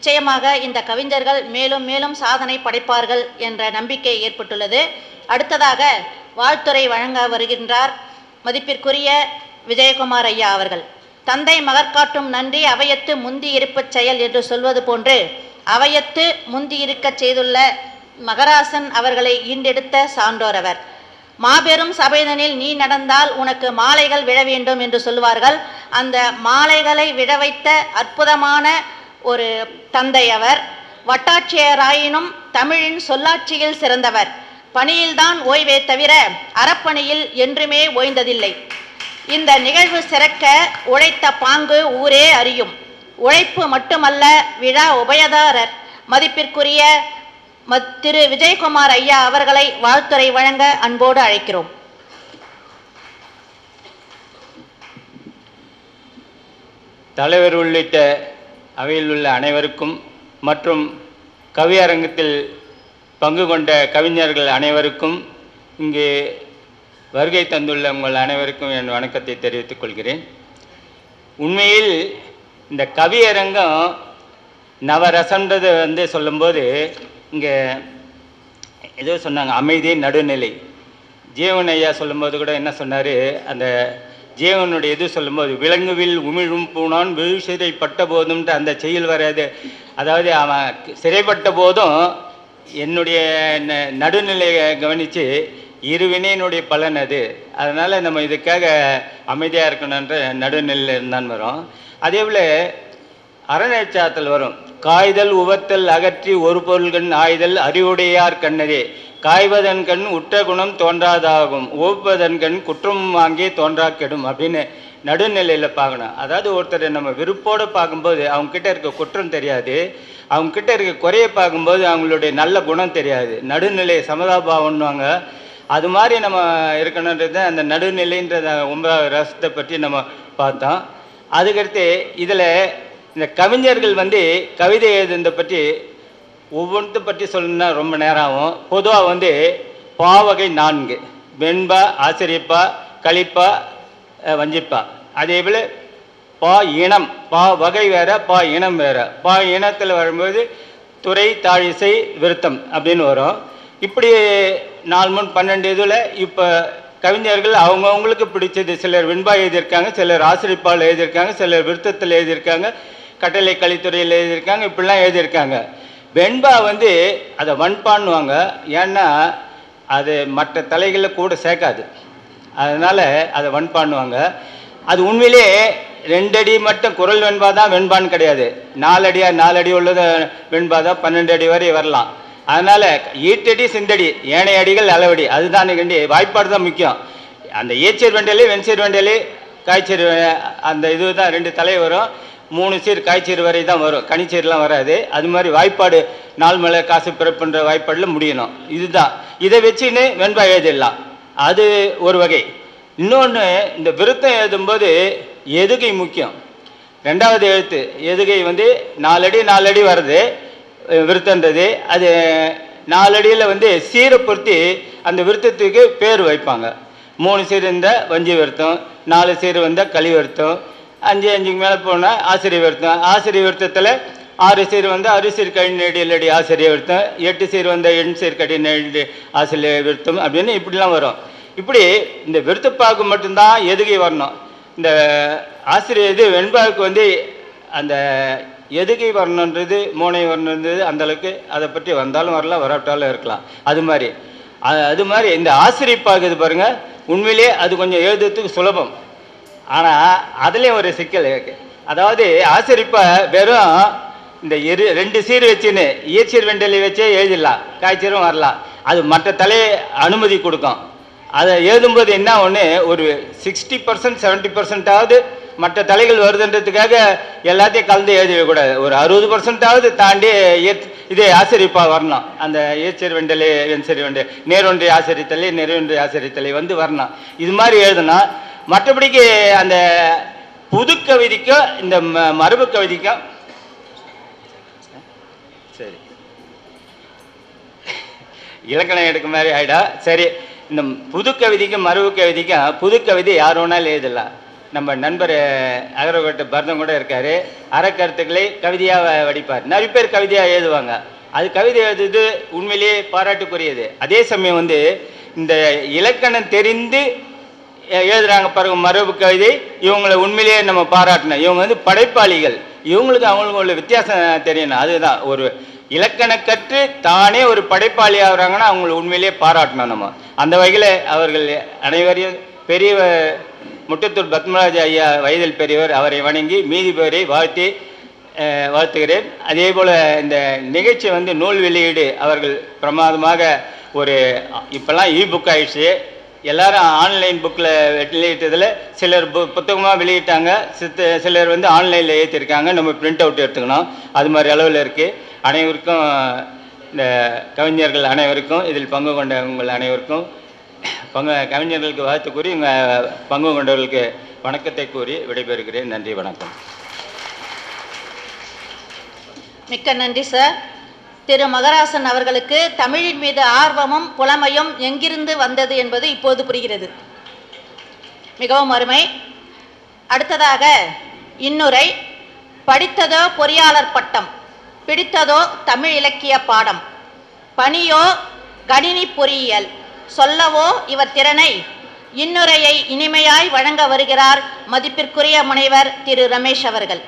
நிச்சயமாக இந்த கவிஞர்கள் மேலும் மேலும் சாதனை படைப்பார்கள் என்ற நம்பிக்கை ஏற்பட்டுள்ளது. அடுத்ததாக வாழ்த்துரை வழங்க வருகின்றார் மதிப்பிற்குரிய விஜயகுமார் ஐயா அவர்கள். தந்தை மகற்காட்டும் நன்றி அவையத்து முந்தி இருப்பச் செயல் என்று சொல்வது போன்று அவையத்து முந்தி இருக்கச் செய்துள்ள மகராசன் அவர்களை ஈண்டெடுத்த சான்றோரவர் மாபெரும் சபைதனில் நீ நடந்தால் உனக்கு மாலைகள் விழ வேண்டும் என்று சொல்வார்கள் அந்த மாலைகளை விழ வைத்த அற்புதமான ஒரு தந்தை அவர். வட்டாட்சியராயினும் தமிழின் சொல்லாட்சியில் சிறந்தவர். பணியில்தான் ஓய்வே தவிர அறப்பணியில் என்றுமே ஓய்ந்ததில்லை. இந்த நிகழ்வு சிறக்க உழைத்த பாங்கு ஊரே அறியும். உழைப்பு மட்டுமல்ல விழா உபயதாரர். மதிப்பிற்குரிய திரு. விஜயகுமார் ஐயா அவர்களை வாழ்த்துறை வழங்க அன்போடு அழைக்கிறோம். தலைவர் உள்ளிட்ட அவையில் உள்ள அனைவருக்கும் மற்றும் கவியரங்கத்தில் பங்கு கொண்ட கவிஞர்கள் அனைவருக்கும் இங்கு வருகை தந்துள்ள உங்கள் அனைவருக்கும் என் வணக்கத்தை தெரிவித்துக் கொள்கிறேன். உண்மையில் இந்த கவியரங்கம் நவரசன்றது வந்து சொல்லும்போது இங்கே ஏதோ சொன்னாங்க அமைதி நடுநிலை. ஜீவன் ஐயா சொல்லும்போது கூட என்ன சொன்னார் அந்த ஜீவனுடைய இது சொல்லும்போது விலங்குவில் உமிழும் பூனான் விழுசிறைப்பட்ட போதும்ட்டு அந்த செயல் வராது. அதாவது அவன் சிறைப்பட்ட போதும் என்னுடைய ந- நடுநிலையை கவனித்து இருவினையினுடைய பலன் அது. அதனால் நம்ம இதுக்காக அமைதியாக இருக்கணுன்ற நடுநிலையில் இருந்தான் வரும். அதே போல் அறநெச்சாத்தல் வரும். காய்தல் உவத்தல் அகற்றி ஒரு பொருள்கண் ஆய்தல் அறிவுடையார் கண்ணதே காய்வதன்கண் உற்ற குணம் தோன்றாதாகும் உவப்பதன் குற்றம் வாங்கி தோன்றா கெடும் அப்படின்னு நடுநிலையில் பார்க்கணும். அதாவது ஒருத்தரை நம்ம விருப்போடு பார்க்கும்போது அவங்கக்கிட்ட இருக்க குற்றம் தெரியாது. அவங்ககிட்ட இருக்க குறைய பார்க்கும்போது அவங்களுடைய நல்ல குணம் தெரியாது. நடுநிலை சமதாபாவம்னுவாங்க. அது மாதிரி நம்ம இருக்கணுன்றது அந்த நடுநிலைன்றத ஒன்பதாவது ரசத்தை பற்றி நம்ம பார்த்தோம். அதுக்கடுத்து இதில் இந்த கவிஞர்கள் வந்து கவிதை எழுதுனதை பற்றி ஒவ்வொன்றும் பற்றி சொல்லணும்னா ரொம்ப நேரம் ஆகும் பொதுவாக வந்து பாவகை நான்கு. வெண்பா ஆசிரியப்பா கலிப்பா வஞ்சிப்பா. அதே போல் பா இனம். பா வகை வேற பா இனம் வேறு. பா இனத்தில் வரும்போது துறை தாழிசை விருத்தம் அப்படின்னு வரும். இப்படி நாலு மூணு பன்னெண்டு இதில் இப்போ கவிஞர்கள் அவங்கவுங்களுக்கு பிடிச்சது. சிலர் வெண்பா எழுதியிருக்காங்க சிலர் ஆசிரியப்பால் எழுதியிருக்காங்க சிலர் விருத்தத்தில் எழுதியிருக்காங்க கட்டளை கலித்துறையில் எழுதியிருக்காங்க இப்படிலாம் எழுதியிருக்காங்க. வெண்பா வந்து அதை வண்பான்னுவாங்க ஏன்னா அது மற்ற தலைகளில் கூட சேர்க்காது. அதனால் அதை வண்பான்னுவாங்க அது உண்மையிலே ரெண்டடி மட்டும் குரல் வெண்பா தான் வெண்பான்னு கிடையாது. நாலடியா நாலடி உள்ளது வெண்பா தான் பன்னெண்டு அடி வரை வரலாம். அதனால் ஈட்டடி சிந்தடி ஏனைய அடிகள் அளவடி. அதுதான் கண்டி வாய்ப்பாடு தான் முக்கியம். அந்த ஏச்சர் வெண்டலி வெண்சீர் வெண்டலி காய்ச்சீர் அந்த இது தான் ரெண்டு தலை வரும். மூணு சீர் காய்ச்சீர் வரை தான் வரும். கனிச்சீர்லாம் வராது. அது மாதிரி வாய்ப்பாடு நாள் மலை காசு பிறப்புன்ற வாய்ப்பாடில் முடியணும். இதுதான். இதை வச்சுன்னு வெண்பா எழுதிடலாம். அது ஒரு வகை. இன்னொன்று இந்த விருத்தம் எழுதும்போது எதுகை முக்கியம். ரெண்டாவது எழுத்து எதுகை வந்து நாலடி நாலடி வருது விருத்தன்றது அது நாலடியில் வந்து சீரை பொருத்தி அந்த விருத்தத்துக்கு பேர் வைப்பாங்க. மூணு சீர் இருந்தால் வஞ்சி விருத்தம் நாலு சீர் வந்தால் களி விருத்தம் அஞ்சு அஞ்சுக்கு மேலே போனால் ஆசிரியர் விருத்தம். ஆசிரியர் விருத்தத்தில் ஆறு சீர் வந்து அறு சீர் கடி நெடியலடி ஆசிரியர் விருத்தம். எட்டு சீர் வந்த எண் சீர் கடி நெடி ஆசிரியர் விருத்தம் அப்படின்னு இப்படிலாம் வரும். இப்படி இந்த விருத்தப்பாவுக்கு மட்டும்தான் எதுகை வரணும். இந்த ஆசிரியர் இது வெண்பாவுக்கு வந்து அந்த எதுகை வரணுன்றது மூனை வரணுன்றது அந்தளவுக்கு அதை பற்றி வந்தாலும் வரலாம் வராட்டாலும் இருக்கலாம். அது மாதிரி. அது மாதிரி இந்த ஆசிரியப்பாக்கு இது பாருங்கள் உண்மையிலேயே அது கொஞ்சம் எழுதுறதுக்கு சுலபம். ஆனால் அதுலேயும் ஒரு சிக்கல் இருக்கு. அதாவது ஆசிரியப்பை வெறும் இந்த இரு ரெண்டு சீர் வச்சுன்னு ஈச்சீர் வெண்டலி வச்சே எழுதிடலாம். காய்ச்சீரும் வரலாம். அது மற்ற தலையை அனுமதி கொடுக்கும். அதை எழுதும்போது என்ன ஒன்று ஒரு சிக்ஸ்டி பர்சன்ட் செவன்ட்டி பர்சன்டாவது மற்ற தலைகள் வருதுன்றதுக்காக எல்லாத்தையும் கலந்து எழுதிடக்கூடாது. ஒரு அறுபது பர்சன்டாவது தாண்டி ஏத்- இதே ஆசிரியப்பாக வரணும். அந்த ஏச்சர் வெண்டலை வெண்சரி வெண்டை நேரொன்றிய ஆசிரியத்தலை நிறைவொன்றிய ஆசிரியத்தலை வந்து வரணும். இது மாதிரி எழுதுனா மற்றபடிக்கு அந்த புது கவிதைக்கும் இந்த ம- மரபு கவிதைக்கும் சரி. இலக்கணம் எடுக்க மாதிரி ஆயிடா. சரி இந்த புது கவிதைக்கும் மரபு கவிதைக்கும் புது கவிதை யார் வேணாலும் எழுதலாம். நம்ம நண்பர் அகரகோட்டை பரதம் கூட இருக்கார். அறக்கருத்துக்களை கவிதையாக வடிப்பார். நிறைய பேர் கவிதையாக எழுதுவாங்க. அது கவிதை எழுதுறது உண்மையிலேயே பாராட்டுக்குரியது. அதே சமயம் வந்து இந்த இலக்கணம் தெரிந்து எழுதுகிறாங்க எழுதுறாங்க பாருங்க மரபு கவிதை. இவங்களை உண்மையிலேயே நம்ம பாராட்டணும். இவங்க வந்து படைப்பாளிகள். இவங்களுக்கு அவங்களுக்கு உள்ள வித்தியாசம் தெரியணும். அதுதான் ஒரு இலக்கண கற்று தானே ஒரு படைப்பாளி ஆகுறாங்கன்னா அவங்களை உண்மையிலேயே பாராட்டணும் நம்ம. அந்த வகையில் அவர்கள் அனைவரையும் பெரிய முட்டத்தூர் பத்மராஜ ஐயா வயதில் பெரியவர் அவரை வணங்கி மீதி பேரை வாழ்த்தி வாழ்த்துகிறேன். அதே போல் இந்த நிகழ்ச்சி வந்து நூல் வெளியீடு அவர்கள் பிரமாதமாக ஒரு இப்போல்லாம் இ புக் ஆயிடுச்சு. எல்லாரும் ஆன்லைன் புக்கில் வெளியிட்டதில் சிலர் பு புத்தகமாக வெளியிட்டாங்க. சித்த சிலர் வந்து ஆன்லைனில் ஏற்றிருக்காங்க நம்ம பிரிண்ட் அவுட் எடுத்துக்கணும். அது மாதிரி அளவில் இருக்குது அனைவருக்கும் இந்த கவிஞர்கள் அனைவருக்கும் இதில் பங்கு கொண்ட உங்கள் அனைவருக்கும் பங்கு கவிஞர்களுக்கு வாழ்த்து கூறி உங்கள் பங்கு கொண்டவர்களுக்கு வணக்கத்தை கூறி விடைபெறுகிறேன். நன்றி வணக்கம். மிக்க நன்றி சார் திரு மகராசன் அவர்களுக்கு தமிழின் மீது ஆர்வமும் புலமையும் எங்கிருந்து வந்தது என்பது இப்போது புரிகிறது. மிகவும் அருமை. அடுத்ததாக இன்னுரை படித்ததோ பொறியாளர் பட்டம் பிடித்ததோ தமிழ் இலக்கிய பாடம் பணியோ கணினி பொறியியல் சொல்லவோ இவர் திறனை இன்னுரையை இனிமையாய் வழங்க வருகிறார் மதிப்பிற்குரிய முனைவர் திரு ரமேஷ் அவர்கள்.